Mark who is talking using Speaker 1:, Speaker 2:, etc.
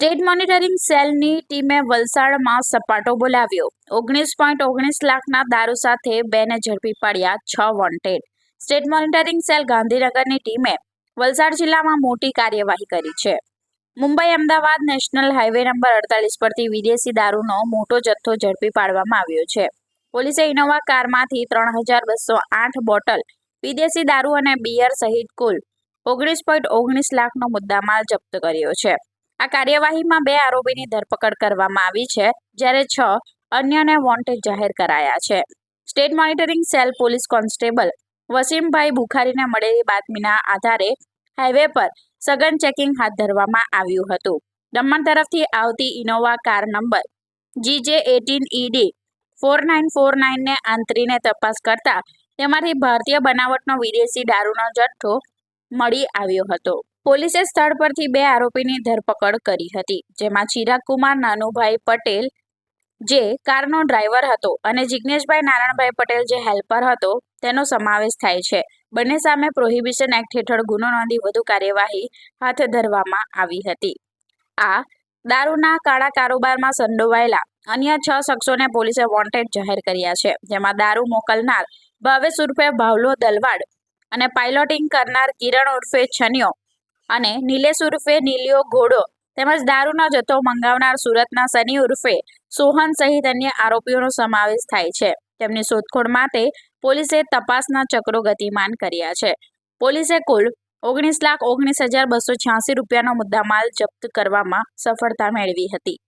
Speaker 1: State monitoring સેલની ટીમે વલસાડમાં સપાટો બોલાવ્યો. ઓગણીસ પોઈન્ટ ઓગણીસ લાખના દારૂ સાથે બેને ઝડપી પાડ્યા છ વોન્ટેડ. સ્ટેટ મોનિટરિંગ સેલ ગાંધીનગરની ટીમે વલસાડ જિલ્લામાં મોટી કાર્યવાહી કરી છે. Mumbai Ahmedabad national highway number અડતાલીસ પરથી વિદેશી દારૂનો મોટો જથ્થો ઝડપી પાડવામાં આવ્યો છે. પોલીસે ઇનોવા કારમાંથી ત્રણ હજાર બસો આઠ બોટલ, વિદેશી દારૂ અને બિયર સહિત કુલ ઓગણીસ પોઈન્ટ ઓગણીસ લાખનો મુદ્દામાલ જપ્ત કર્યો છે. આ કાર્યવાહીમાં બે આરોપીની ધરપકડ કરવામાં આવી છે, જ્યારે છ અન્યને વોન્ટેડ જાહેર કરાયા છે. State monitoring cell police constable Wasimbhai બુખારીને મળેલી બાતમીના આધારે હાઈવે પર સઘન ચેકિંગ હાથ ધરવામાં આવ્યું હતું. દમણ તરફથી આવતી Innova car number GJ eighteen ED four nine four નાઇનને આંતરીને તપાસ કરતા તેમાંથી ભારતીય બનાવટનો વિદેશી દારૂનો જથ્થો મળી આવ્યો હતો. પોલીસે સ્થળ પરથી બે આરોપીની ધરપકડ કરી હતી, જેમાં ચિરાગ કુમાર નાનુભાઈ પટેલ, જે કારનો ડ્રાઈવર હતો, અને જિજ્ઞેશભાઈ નારાયણભાઈ પટેલ, જે હેલ્પર હતો, તેનો સમાવેશ થાય છે. બંને સામે પ્રોહિબિશન એક્ટ હેઠળ ગુનો નોંધી વધુ કાર્યવાહી હાથ ધરવામાં આવી હતી. આ દારૂના કાળા કારોબારમાં સંડોવાયેલા અન્ય છ શખ્સોને પોલીસે વોન્ટેડ જાહેર કર્યા છે, જેમાં દારૂ મોકલનાર ભાવેશ ઉર્ફે ભાવલો દલવાડ અને પાઇલોટિંગ કરનાર કિરણ ઉર્ફે છનિયો અને નિલેશ ઉર્ફે નીલિયો ઘોડો તેમજ દારૂનો જથ્થો મંગાવનાર સુરતના સની ઉર્ફે સોહન સહિત અન્ય આરોપીઓનો સમાવેશ થાય છે. તેમની શોધખોળ માટે પોલીસે તપાસના ચક્રો ગતિમાન કર્યા છે. પોલીસે કુલ ઓગણીસ લાખ ઓગણીસ હજાર બસો છ્યાસી રૂપિયાનો મુદ્દામાલ જપ્ત કરવામાં સફળતા મેળવી હતી.